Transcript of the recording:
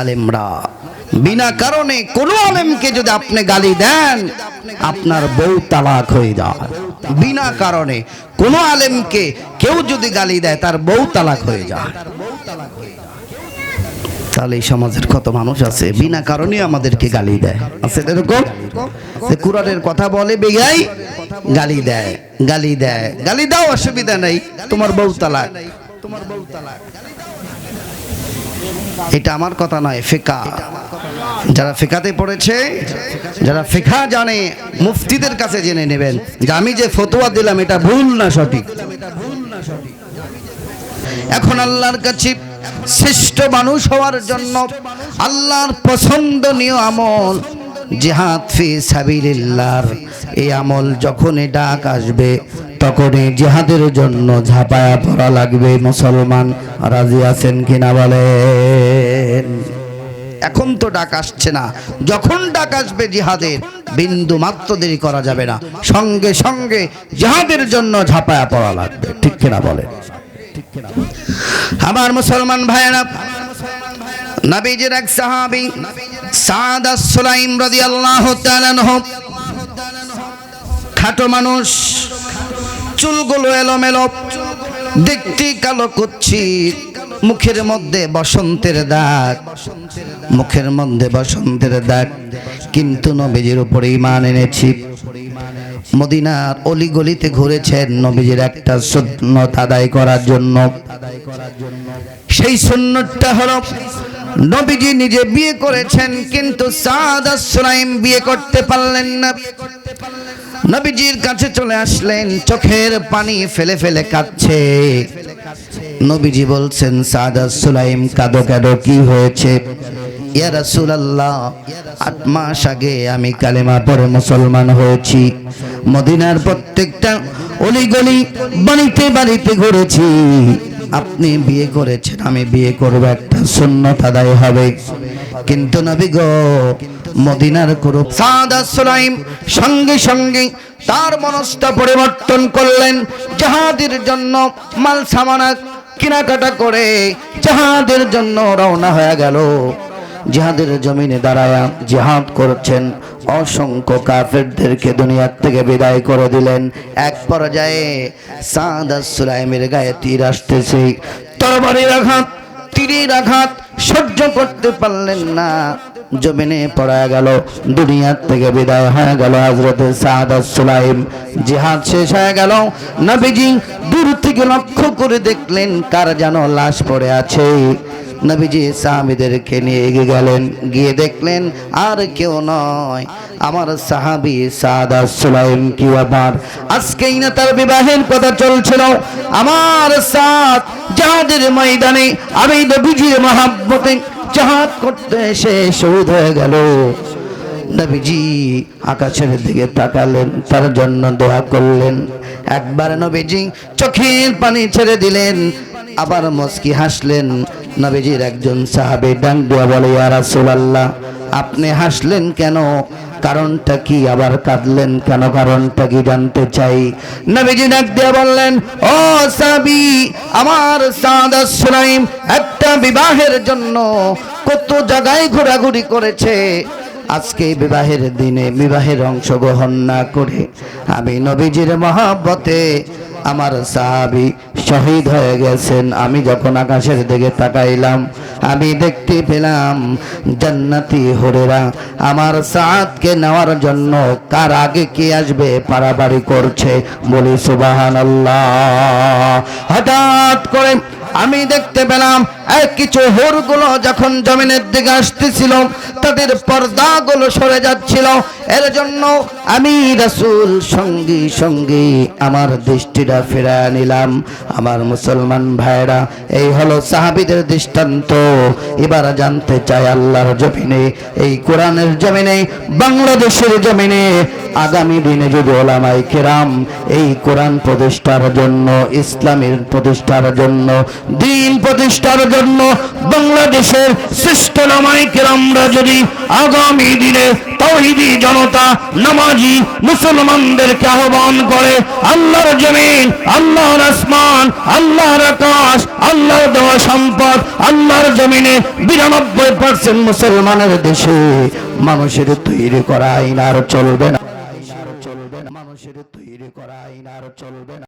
আলেমরা। বিনা কারণে কোনো আলেমকে যদি আপনি গালি দেন, আপনার বউ তালাক হয়ে যায়। বিনা কারণে কোনো আলেমকে কেউ যদি গালি দেয়, তার বউ তালাক হয়ে যায়। তাহলে এই সমাজের কত মানুষ আছে, বিনা কারণে আমাদেরকে গালি দেয়। আছে যে কথা বলে বেগাই গালি দেয় গালি দেয়। গালি দাও অসুবিধা নাই তোমার বউ তালাক তোমার বউ তালাক। এটা আমার কথা নয়, ফেকা। যারা ফেকাতে পড়েছে, যারা ফেকা জানে, মুফতিদের কাছে জেনে নেবেন যে আমি যে ফতোয়া দিলাম, এটা ভুল না সঠিক। এখন আল্লাহর কাছে শ্রেষ্ঠ মানুষ হওয়ার জন্য আল্লাহর পছন্দনীয় আমল জিহাদ ফি সাবিলিল্লাহর এই আমল যখনই ডাক আসবে তখনই জিহাদের জন্য ঝাঁপায়া পড়া লাগবে মুসলমান। রাজি আছেন কিনা বলেন? এখন তো ডাক আসছে না। যখন ডাক আসবে জিহাদের, বিন্দু মাত্র দেরি করা যাবে না। সঙ্গে সঙ্গে জিহাদের জন্য ঝাঁপায়া পড়া লাগবে। ঠিক কিনা বলেন? আমার মুসলমান ভাইয়েরা, নবীজির এক সাহাবী, সাদ সুলাইম রাদিয়াল্লাহু তাআলা খাটো মানুষ চুলগুলো এলোমেলো দেখতে কালো কুচ্ছিত মুখের মধ্যে বসন্তের দাগ, মুখের মধ্যে বসন্তের দাগ। কিন্তু নবীজির উপরে ইমান এনেছি। মদিনার অলিগলিতে ঘুরেছেন নবীজির একটা সুন্নত আদায় করার জন্য। সেই সুন্নতটা হলো, নবীজি নিজে বিয়ে করেছেন, কিন্তু সাদ সুলাইম বিয়ে করতে পারলেন না। নবীজির কাছে চলে আসলেন, চোখের পানি ফেলে ফেলে কাঁদছে। নবীজি বলছেন, সাদা সুলাইম, কাদো কাদো কি হয়েছে? ইয়া রাসূলুল্লাহ, আট মাস আগে আমি কালেমা পড়ে মুসলমান হয়েছি। মদিনার প্রত্যেকটা অলিগলি বাড়িতে বাড়িতে ঘুরেছি। আপনি বিয়ে করেছেন, আমি বিয়ে করব, একটা শূন্য আদায় হবে। কিন্তু নবী গো মদিনার করুপ সাদা সুলাইম সঙ্গে সঙ্গে তার মনসটা পরিবর্তন করলেন। জাহাদের জন্য মাল সামানা কেনাকাটা করে জাহাদের জন্য রওনা হয়ে গেল। জিহাদের জমিনে দাঁড়ায়া জিহাদ করছেন। অসংখ্য কাফেরদেরকে দুনিয়ার থেকে বিদায় করে দিলেন। এক পর্যায়ে সাদা সুলাইমের গায়ে তীর আসতেছে। তরবারির আঘাত, তীরের আঘাত সহ্য করতে পারলেন না। জমিনে পড়া গেল, দুনিয়ার থেকে বিদায় হয়ে গেল হজরত সাদা সুলাইম জিহাদ শেষ হয়ে গেল। নবীজি দূর থেকে লক্ষ্য করে দেখলেন কার যেন লাশ পড়ে আছে। নবীজি সাহাবিদেরকে নিয়ে এগিয়ে গেলেন, গিয়ে দেখলেন, আর কেউ নয়। আমার সাহাবি সাদা সুলাইম কি আবার আজকেই না তার বিবাহের কথা চলছিল। আমার সাথ যাদের ময়দানে আমি নবীজির মহাব্বতে জাহাজ করতে এসে শহীদ হয়ে গেল। নবীজি আকাশের দিকে তাকালেন, তার জন্য দোয়া করলেন। একবার নবীজি চোখের পানি ছেড়ে দিলেন, আবার মস্কি হাসলেন। নবীজির একজন সাহাবে ডাং দোয়া বলে ইয়ারা রাসূলুল্লাহ আপনি হাসলেন কেন? কারণটা কি? আবার কাঁদলেন কেন? কারণটা কি জানতে চাই? নবীজি ডাক দিয়ে বললেন, ও সাবি আমার সাদা একটা বিবাহের জন্য কত জায়গায় ঘোরাঘুরি করেছে। আজকে বিবাহের দিনে বিবাহের অংশগ্রহণ না করে আমি নবীজির মহাব্বতে আমার সাহাবি শহীদ হয়ে গেছেন। আমি যখন আকাশের দিকে তাকাইলাম, আমি দেখতে পেলাম, জান্নাতি হরেরা আমার সাথকে নেওয়ার জন্য কার আগে কে আসবে পারাবাড়ি করছে? বলি সুবাহান আল্লাহ হঠাৎ করে আমি দেখতে পেলাম কিছু হোরগুলো যখন জমিনের দিকে আসতেছিল, তাদের পর্দাগুলো সরে যাচ্ছিল। এর জন্য আমি রাসুল সঙ্গী সঙ্গী আমার দৃষ্টিটা ফেরা নিলাম। আমার মুসলমান ভাইরা, এই হলো সাহাবিদের দৃষ্টান্ত। এবার জানতে চাই আল্লাহর জমিনে, এই কোরআনের জমিনে, বাংলাদেশের জমিনে আগামী দিনে যদি ওলামাই কেরাম এই কোরআন প্রতিষ্ঠার জন্য, ইসলামের প্রতিষ্ঠার জন্য, দিন প্রতিষ্ঠার জন্য বাংলাদেশের শ্রেষ্ঠ নামাইকের আমরা যদি আগামী দিনে তৌহিদি জনতা, নামাজি, মুসলমানদেরকে আহ্বান করে, আল্লাহর জমিন, আল্লাহর আসমান, আল্লাহর আকাশ, আল্লাহর দেওয়া সম্পদ, আল্লাহর জমিনে বিরানব্বই পার্সেন্ট মুসলমানের দেশে মানুষের তৈরি করা আইন আর চলবে না। মানুষের তৈরি করা আইন আর চলবে না।